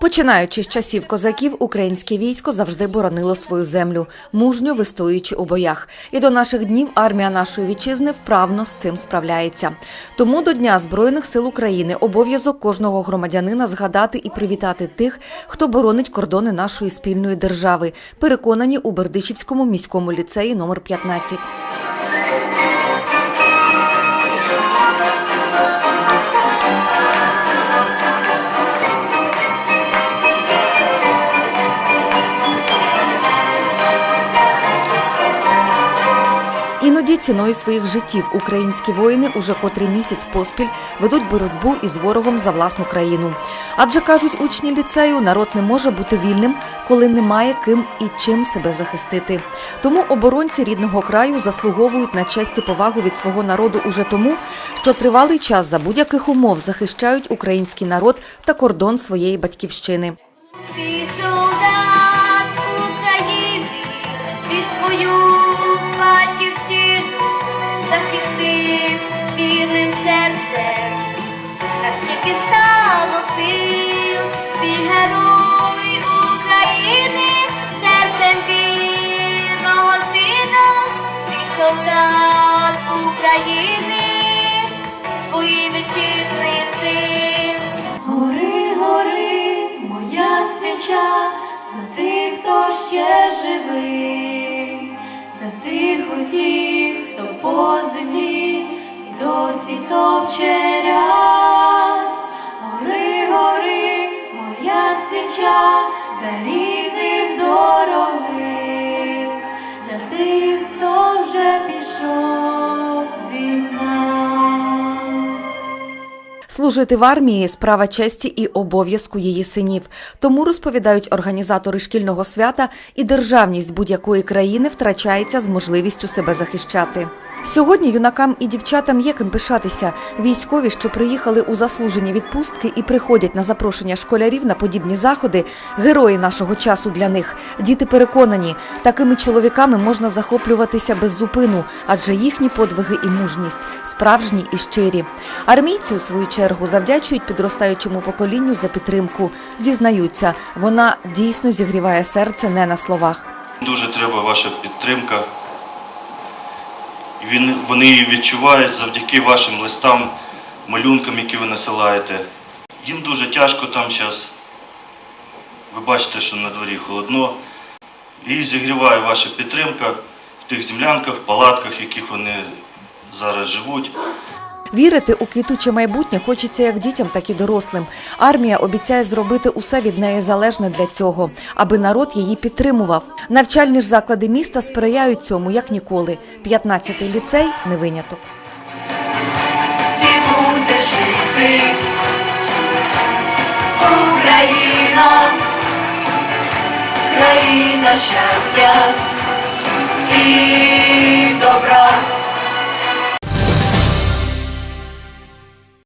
Починаючи з часів козаків, українське військо завжди боронило свою землю, мужньо вистоюючи у боях. І до наших днів армія нашої вітчизни вправно з цим справляється. Тому до Дня Збройних сил України обов'язок кожного громадянина згадати і привітати тих, хто боронить кордони нашої спільної держави. Переконані у Бердичівському міському ліцеї номер 15. Ціною своїх життів українські воїни уже котрий місяць поспіль ведуть боротьбу із ворогом за власну країну. Адже кажуть учні ліцею, народ не може бути вільним, коли немає ким і чим себе захистити. Тому оборонці рідного краю заслуговують на честь і повагу від свого народу уже тому, що тривалий час за будь-яких умов захищають український народ та кордон своєї батьківщини. Ти солдат України, ти свою батьківщину захистив вірним серцем, наскільки стало сил, ти герой України, серцем вірного сина, ти солдат України, свої вітчизни син. Гори, гори, моя свіча, за тих, хто ще живий, тих усіх, хто по землі і досі топче ряс. Гори, гори, моя свіча, за Служити в армії справа честі і обов'язку її синів. Тому розповідають організатори шкільного свята, і державність будь-якої країни втрачається з можливістю себе захищати. Сьогодні юнакам і дівчатам є ким пишатися. Військові, що приїхали у заслужені відпустки і приходять на запрошення школярів на подібні заходи, герої нашого часу для них. Діти переконані, такими чоловіками можна захоплюватися без зупину, адже їхні подвиги і мужність справжні і щирі. Армійці, у свою чергу, завдячують підростаючому поколінню за підтримку. Зізнаються, вона дійсно зігріває серце не на словах. Дуже треба ваша підтримка. Вони її відчувають завдяки вашим листам, малюнкам, які ви насилаєте. Їм дуже тяжко там зараз. Ви бачите, що на дворі холодно. І зігріває ваша підтримка в тих землянках, палатках, в яких вони зараз живуть. Вірити у квітуче майбутнє хочеться як дітям, так і дорослим. Армія обіцяє зробити усе від неї залежне для цього, аби народ її підтримував. Навчальні ж заклади міста сприяють цьому як ніколи. 15-й ліцей не виняток. Україна, країна щастя і добра.